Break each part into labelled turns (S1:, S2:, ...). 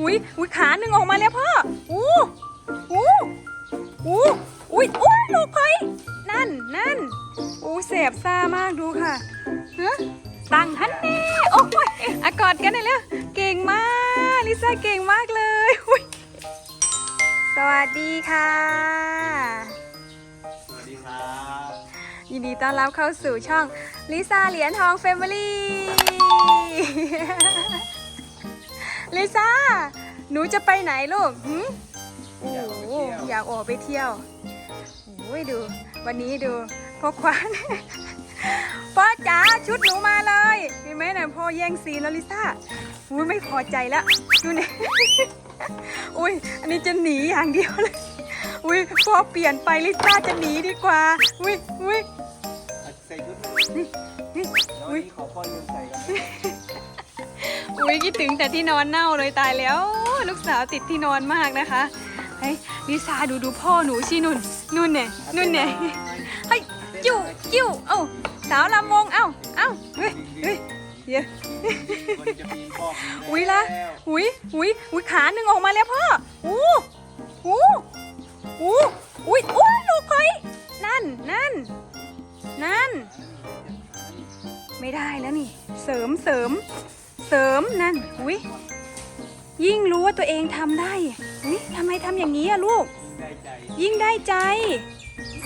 S1: อุ้ยอุ้ยขาหนึ่งออกมาแล้วพ่อ อู้อู้อู้อุ้ยอุ้ยลูกไผ่นั่นนั่นอู้เสบซ่ามากดูค่ะฮะตั้งฮันแน่โอ้ยอากอดกันเลยแล้วเก่งมาก ลิซ่าเก่งมากเลยอุ้ยสวัสดีค่ะ
S2: สวัสดีครับ
S1: ยินดีต้อนรับเข้าสู่ช่องลิซ่าเหรียญทองเฟมิลี่ ลิซ่า หนูจะไปไหนลูกหืมโอ้โหอยากออกไปเที่ยวโอ้ยดู วันนี้ดูพ่อควานพ่อจ๋าชุดหนูมาเลยเห็นไหมนะพ่อแย่งซีนแล้วลิซ่าอุ้ยไม่พอใจแล้วดูเนี่ยอุ้ยอันนี้จะหนีอย่างเดียวเลยอุ้ยพ่อเปลี่ยนไปลิซ่าจะหนีดีกว่าอุ้ยอุ้ย
S2: ใส่ชุด
S1: นี่นี่
S2: แล้ว
S1: อุ้ย
S2: นี่ขอพ่อยืมใส่กัน
S1: อุ้ยคิดถึงแต่ที่นอนเน่าเลยตายแล้ว ลูกสาวติดที่นอนมากนะคะเฮ้ยลิซ่าดูดูพ่อหนูชินุ่นนุ่นเนี่ยนุ่นเนี่ยเฮ้ยจิ้วจิ้วเอ้าสาวลำวงเอ้าเอ้าเฮ้ยเฮ้ยเดี๋ยว
S2: คนจะมีพ่อมีแม่
S1: อุ้ยละ
S2: แล้ว
S1: อุ้ยอุ้ยอุ้ยขาหนึ่งออกมาแล้วพ่ออู้อู้อู้อุ้ยอุ้ยลูกไผ่นั่นนั่นนั่น ไม่ได้แล้วนี่ เสริมเสริม เสริมนั่นอุ้ยยิ่งรู้ว่าตัวเองทำได้อุ้ยทำไมทำอย่างนี้อะลูก
S2: ได้ใจ
S1: ยิ่งได้ใจ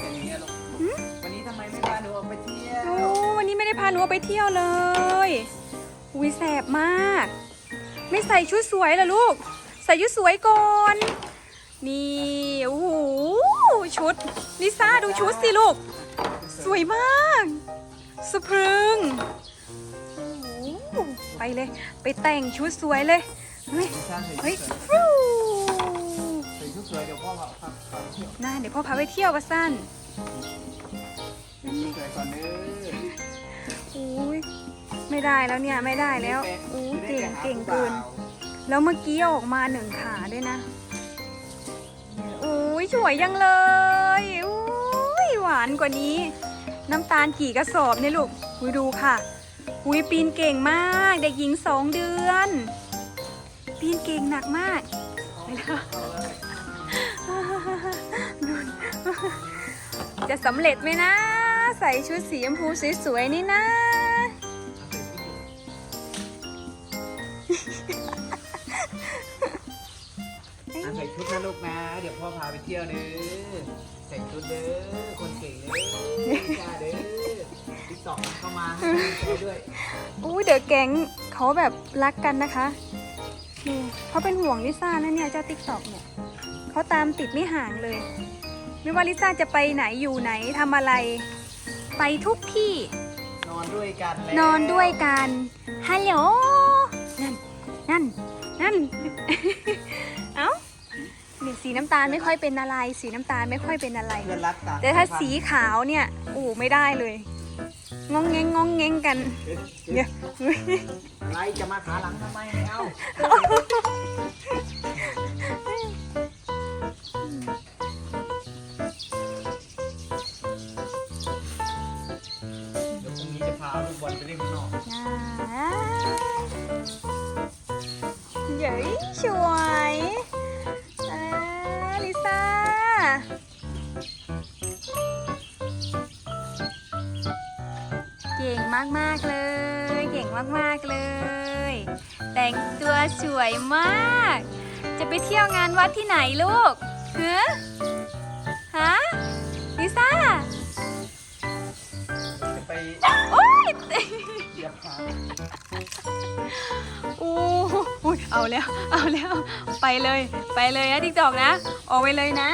S2: อย่างนี้ยลูก
S1: หืม
S2: วันนี้ทำไมไม่พาหนูออกไปเที่ย
S1: โอ้
S2: ว
S1: วันนี้ไม่ได้พาหนูออกไปเที่ยวเลยอุ้ยแสบมาก ไม่ใส่ชุดสวยเหรอลูก ใส่ชุดสวยก่อน นี่โอ้โหชุดลิซ่าดูชุดสิลูก สวยมากสะพรึงโอ้โห ไปเลย ไปแต่งชุดสวยเลย เฮ้ย
S2: ใส่
S1: เฮ้ย
S2: ชุดส
S1: ฟรู
S2: วยใส่ชุดสวยเดี๋ยวพ่อพาพาพาเที่ยว
S1: น่าเดี๋ยวพ่อพาไปเที่ยวกันสั้น
S2: ใส่สวยก่อนเด้อ
S1: อุ้ยไม่ได้แล้วเนี่ยไม่ได้แล้วอู้เก่งเก่งเกิน แล้วเมื่อกี้ออกมาหนึ่งขาด้วยนะอุ้ยสวยยังเลยอุ้ยหวานกว่านี้ น้ำตาลกี่กระสอบเนี่ยลูกดูค่ะ อุ้ยปีนเก่งมาก เด็กหญิงสองเดือน ปีนเก่งหนักมากจะสำเร็จไหมนะ ใส่ชุดสีชมพูสวยๆนี่นะ
S2: ชุดนะลูกนะ เดี๋ยวพ่อพาไปเที่ยวเด้อใส่ชุดเด้อคนเก่งเด้อจ้าเด้อติ๊กต็อกเข้ามาให้กำลังใจด้วย
S1: อุ้ยเดอะแก๊งเขาแบบรักกันนะคะดูเขาเป็นห่วงลิซ่านะเนี่ยเจ้าติ๊กต็อกเนี่ยเขาตามติดไม่ห่างเลย ไม่ว่าลิซ่าจะไปไหนอยู่ไหนทำอะไร ไปทุกที่
S2: นอนด้วยกันแล้ว
S1: นอนด้วยกันฮัลโหลนั่นนั่นนั่นเอ้านี่ สีน้ำตาลไม่ค่อยเป็นอะไร สีน้ำตาลไม่ค่อยเป็นอะไร
S2: เพื่อนรักต่าง
S1: แต่ถ้าสีขาวเนี่ยโอ้ไม่ได้เลยงองแงงงองแงงกัน
S2: เดี๋
S1: เดี๋ยว
S2: ไรจะมาขาหลังทำไมไม่เอาเดี๋ยวพรุ่งนี้จะพาลูกบอลไปเล่นข้างนอก
S1: เย้ยสวย เก่งมากๆเลย เก่งมากๆเลย แต่งตัวสวยมาก จะไปเที่ยวงานวัดที่ไหนลูกฮะฮะลิซ่า
S2: จะไป
S1: โอ๊ย
S2: เหยียบขา
S1: โอ้โหเอาแล้ว เอาแล้ว ไปเลย ไปเลยนะติ๊กตอกนะ ออกไปเลยนะ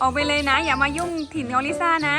S1: ออกไปเลยนะ อย่ามายุ่งถิ่นของลิซ่านะ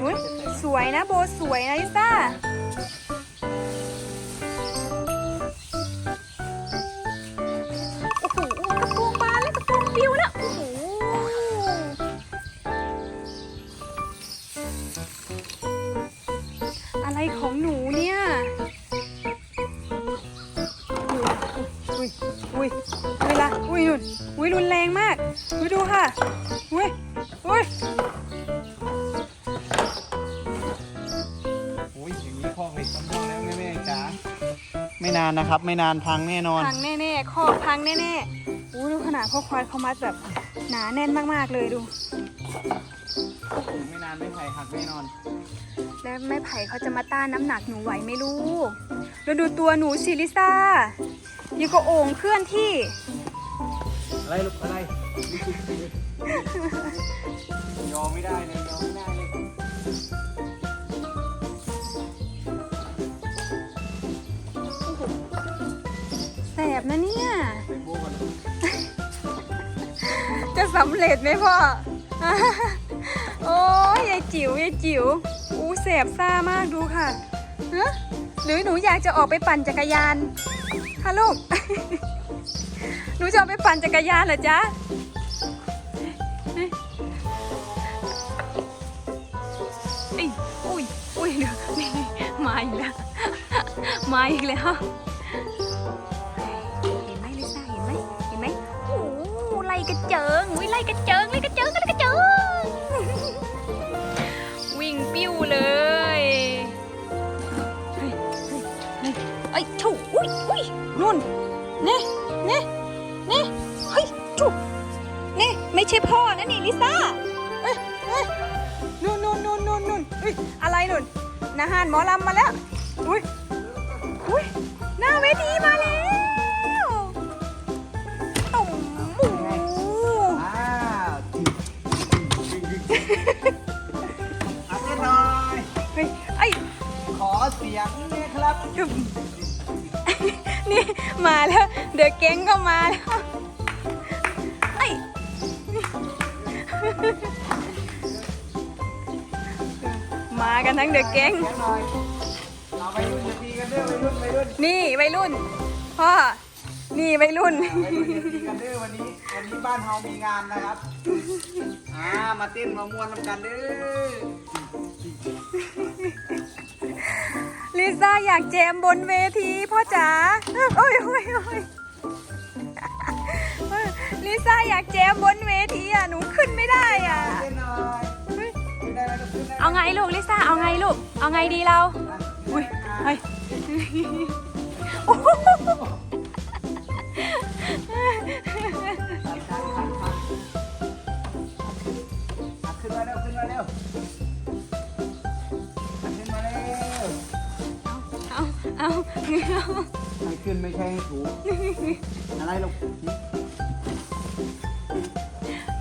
S2: หมส
S1: วยนะโบสวยนะลิซ่า โอ้โหกระโปรงบานแล้วกระโปรงปิวแล้ว โอ้โห อะไรของหนูเนี่ย อุ้ย อุ้ยเวลาอุ้ยนุ่นอุ้ยรุนแรงมาก
S2: นานนะครับ ไม่นานพังแน่นอน
S1: พังแน่ๆคอกพังแน่ๆอู้ดูขนาดพ่อควายเขามัดแบบหนาแน่นมากๆเลยดู
S2: ไม่นานไม่ไผ่หักแน่นอน
S1: แล้วแม่ไผ่เขาจะมาต้านน้ำหนักหนูไหวไหม่รู้แล้วดูตัวหนูสิลิซ่ายี่ก็โอ่งเคลื่อนที่
S2: อะไรลูกอะไร ยอมไม่ได้เลย
S1: บนะเนี่ย
S2: ไปโบ้กัน
S1: จะสำเร็จไหมพ่อ โอ้ยยายจิ๋วยายจิ๋วอู้แสบซ่ามากดูค่ะฮะหรือหนูอยากจะออกไปปั่นจักรยานฮะลูก หนูจะออกไปปั่นจักรยานเหรอจ๊ะเอ้ยอุ้ยอุ้ยเดี๋ยวนี่มาอีกแล้ว มาอีกแล้ว เจิงวิ่งไล่กระเจิงไล่กระเจิงไล่กระเจิง วิ่งปิ้วเลยเฮ้ยเฮ้ยเฮ้ยเอ้ยถูอุ้ยอุ้ยนุ่นเน่เน่เน่เฮ้ยถูเน่ไม่ใช่พ่อนะนี่ลิซ่าเอ้ยเอ้ยนุ่นนุ่นนุ่นนุ่นนุ่นเฮ้ยอะไรนุ่นนาหารหมอลำมาแล้วอุ้ยอุ้ยหน้าเวทีมาแล้ว มาแล้ว เดอะเก้งก็มาแล้วไอ้มากันทั้งเดอะเก้ง
S2: นี่ไวั
S1: ยรุ่น พ่อ นี่วัยรุ่น
S2: ไปรุ่นจะตีกันเด้อวันนี้วันนี้บ้านเฮามีงานนะครับอ่ามาเต้นมามวนกันเด้อ
S1: ลิซ่าอยากแจมบนเวทีพ่อจ๋าโอ้ยโอ้ยโอ้ยลิซ่าอยากแจมบนเวทีอะหนูขึ้นไม่ได้อะ
S2: เอยขึ้นได้ไหมลูกขึ้นได้ไหม
S1: เอาไงลูกลิซ่าเอาไงลูก เอาไงดีเรา อุ้ยเฮ้ย
S2: ขึ้นไม่ใช่ให้ถูอะไรลูก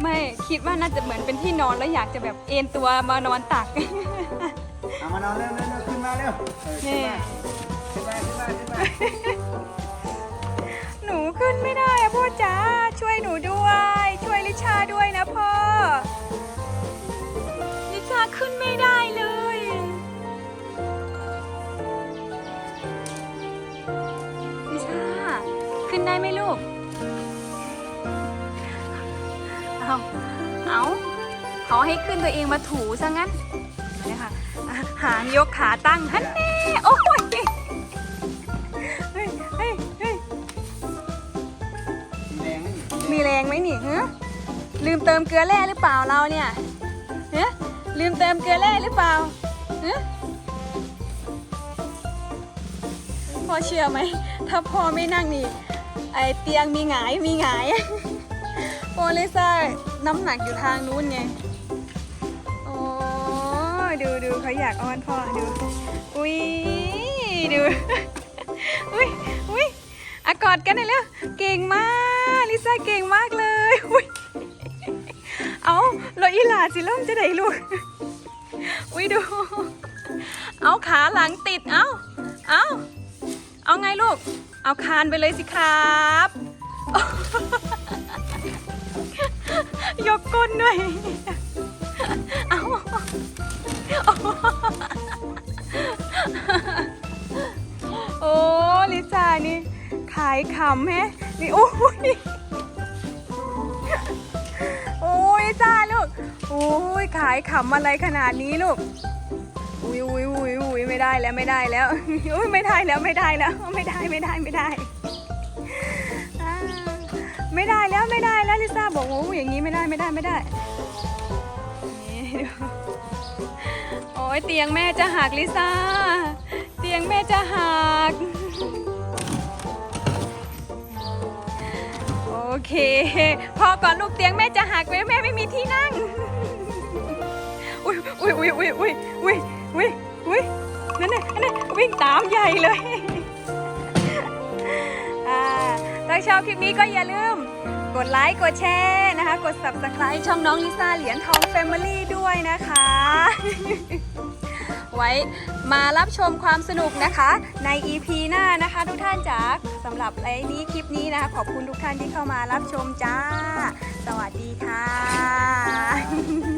S1: ไม่คิดว่าน่าจะเหมือนเป็นที่นอนแล้วอยากจะแบบเอนตัวมานอนตัก
S2: เอามานอนเร็วเร็วเร็วขึ้นมาเร็วเออขึ้นมาขึ้นมาขึ้นมาขึ้นมา
S1: หนูขึ้นไม่ได้อะพ่อจ๋าช่วยหนูด้วย ช่วยลิชาด้วยนะพ่อลิชาขึ้นไม่ได้ ขึ้นได้ไหมลูก เอาเอาเขาให้ขึ้นตัวเองมาถูซะงั้นนี่ค่ะ หางยกขาตั้งฮันแน่โอ้ย
S2: มีแรงไหมนี่
S1: มีแรงไหมนี่ฮะลืมเติมเกลือแร่หรือเปล่าเราเนี่ยฮะลืมเติมเกลือแร่หรือเปล่าฮะพ่อเชื่อไหม ถ้าพ่อไม่นั่งนี่ ไอเตียงมีหงายมีหงายโอลิซ่าน้ำหนักอยู่ทางนู้นไงโอ้ดูดูเขาอยากอ้อนพ่อดูอุ้ยดูอุ้ยอุ้ยอะกอดกันหน่อยเร็วเก่งมากลิซ่าเก่งมากเลยอุ้ยเอาเราอีหลาสิล่มจะได้ลูกอุ้ยดู เอาขาหลังติดเอาเอา เอาไงลูก เอาคานไปเลยสิครับ ยกก้นด้วย เอาโอ้ลิซ่านี่ขายขำแฮะนี่โอ้ยโอ้ยลิซ่าลูก โอ้ยขายขำอะไรขนาดนี้ลูก อุ้ยอุ้ยอุ้ยอุ้ยไม่ได้แล้วไม่ได้แล้วอุ้ยไม่ได้แล้วไม่ได้แล้วไม่ได้ไม่ได้ไม่ได้ ไม่ได้แล้วไม่ได้แล้วลิซ่าบอกโอ้อย่างนี้ไม่ได้ไม่ได้ไม่ได้โอ้ยเตียงแม่จะหักลิซ่า เตียงแม่จะหักโอเค พอก่อนลูกเตียงแม่จะหักไว้แม่ไม่มีที่นั่งอุ้ยอุ้ยอุ้ยอุ้ยอุ้ยอุ้ย อุ้ยอุ้ยนั่นน่ะนั่นน่ะวิ่งตามใหญ่เลย อ่าถ้าชอบคลิปนี้ก็อย่าลืม กดไลค์ กดแชร์นะคะ กด subscribe ช่องน้องลิซ่าเหรียญทอง Family ด้วยนะคะ ไว้มารับชมความสนุกนะคะ ใน EP หน้านะคะทุกท่านจ๋าสำหรับไอ้นี้คลิปนี้นะคะ ขอบคุณทุกท่านที่เข้ามารับชมจ้า สวัสดีค่ะ